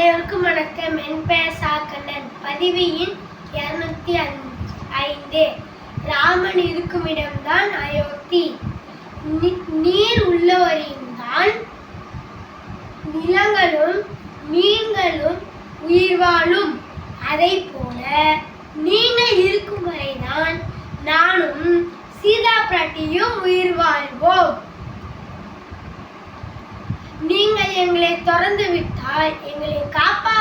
அனைவருக்கும் வணக்கம். என் பெயர் சாக்கண்ணன் பதிவு எண் இருநூத்தி ஐந்து. ராமன் இருக்கும் இடம்தான் அயோத்தி. நீர் உள்ளவரின்தான் நிலங்களும் மீன்களும் உயிர் வாழும். அதை போல நீங்கள் இருக்கும் வரைதான் நானும் சீதா பிராட்டியும் உயிர் வாழ்வோம் நீங்கள் எங்களை திறந்து விட்டால் எங்களை காப்பா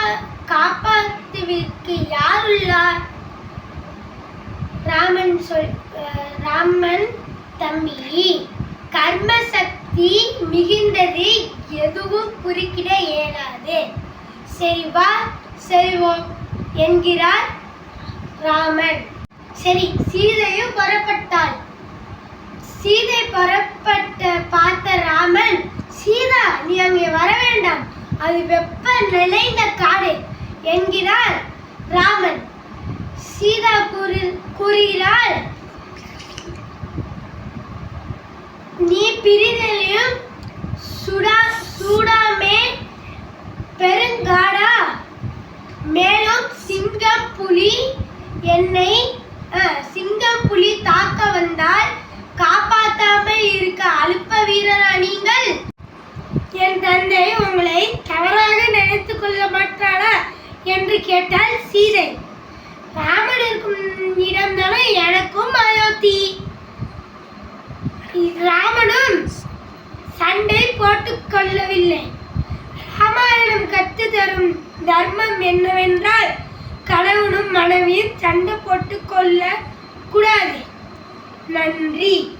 காப்பாற்றுவிற்கு யார் உள்ளார் ராமன் சொல் ராமன் தம்பி கர்ம சக்தி மிகுந்தது எதுவும் குறுக்கிட இயலாது. சரி வா செல்வோம் என்கிறார் ராமன். சரி சீதையும் புறப்பட்டாள். சீதை புறப்பட்ட பார்த்த ராமன் சீதா நீ அங்கே வர வேண்டாம் அது வெப்ப நிலைந்த காடு என்கிறார் ராமன். சீதா கூறி கூறுகிறாள் நீ பிரிதலையும் சுடா சூடாமே பெருங்காடா. மேலும் சிங்கம் புலி என்னை சிங்கம் புலி தாக்க வந்தால் காப்பாத்தாமல் இருக்க அழுப்பவி சீதை. ராமன் இருக்கும் இடம்தானே எனக்கும் அயோத்தி. ராமனும் சண்டை போட்டுக் கொள்ளவில்லை. ராமாயணம் கத்து தரும் தர்மம் என்னவென்றால் கணவனும் மனைவியும் சண்டை போட்டுக் கொள்ள கூடாது. நன்றி.